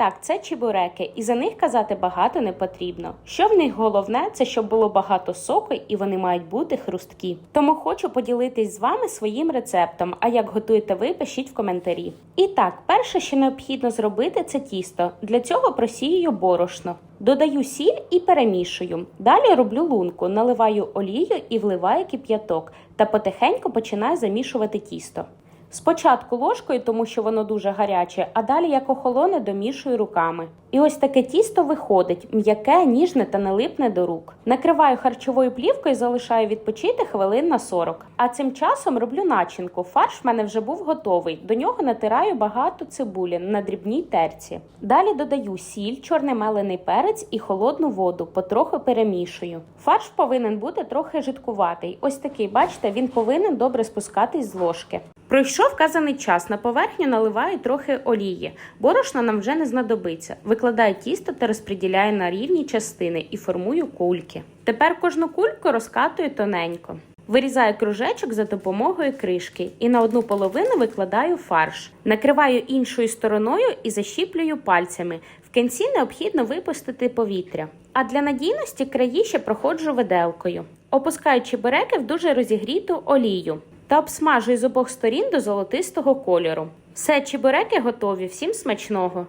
так, це чебуреки, і за них казати багато не потрібно. Що в них головне, це щоб було багато соку і вони мають бути хрусткі. Тому хочу поділитись з вами своїм рецептом. А як готуєте ви, пишіть в коментарі. І так, перше, що необхідно зробити, це тісто. Для цього просіюю борошно. Додаю сіль і перемішую. Далі роблю лунку, наливаю олію і вливаю кип'яток та потихеньку починаю замішувати тісто. Спочатку ложкою, тому що воно дуже гаряче, а далі як охолоне, домішую руками. І ось таке тісто виходить м'яке, ніжне та не липне до рук. Накриваю харчовою плівкою і залишаю відпочити хвилин на 40. А цим часом роблю начинку. Фарш в мене вже був готовий. До нього натираю багато цибулі на дрібній терці. Далі додаю сіль, чорний мелений перець і холодну воду, потроху перемішую. Фарш повинен бути трохи жидкуватий. Ось такий, бачите, він повинен добре спускатись з ложки. Пройшов вказаний час. На поверхню наливаю трохи олії. Борошна нам вже не знадобиться. Викладаю тісто та розподіляю на рівні частини і формую кульки. Тепер кожну кульку розкатую тоненько. Вирізаю кружечок за допомогою кришки і на одну половину викладаю фарш. Накриваю іншою стороною і защіплюю пальцями. В кінці необхідно випустити повітря. А для надійності краї ще проходжу виделкою. Опускаю чебуреки в дуже розігріту олію та обсмажую з обох сторін до золотистого кольору. Все, чебуреки готові, всім смачного!